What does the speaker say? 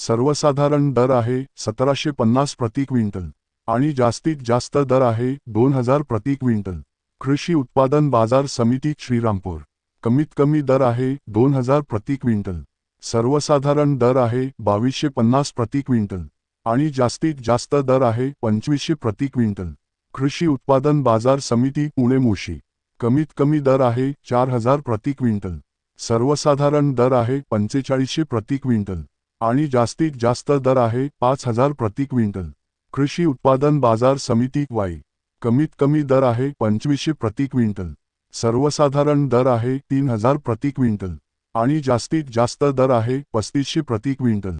सर्वसाधारण दर आहे सतराशे पन्नास प्रति क्विंटल आणि जास्तीत जास्त दर आहे दोन हजार प्रति क्विंटल. कृषी उत्पादन बाजार समिती श्रीरामपूर. कमीत कमी दर आहे दोन हजार प्रति क्विंटल. सर्वसाधारण दर आहे बावीसशे पन्नास प्रति क्विंटल आणि जास्तीत जास्त दर आहे पंचवीसशे प्रति क्विंटल. कृषी उत्पादन बाजार समिती पुणे मोशी. कमीत कमी दर आहे चार हजार प्रति क्विंटल. सर्वसाधारण दर आहे पंचेचाळीसशे प्रति क्विंटल. आणि जास्तीत जास्त दर आहे पाच हजार प्रति क्विंटल. कृषी उत्पादन बाजार समिती वाई. कमीत कमी दर आहे पंचवीसशे प्रति क्विंटल. सर्वसाधारण दर आहे तीन हजार प्रति क्विंटल. आणि जास्तीत जास्त दर आहे पस्तीसशे प्रति क्विंटल.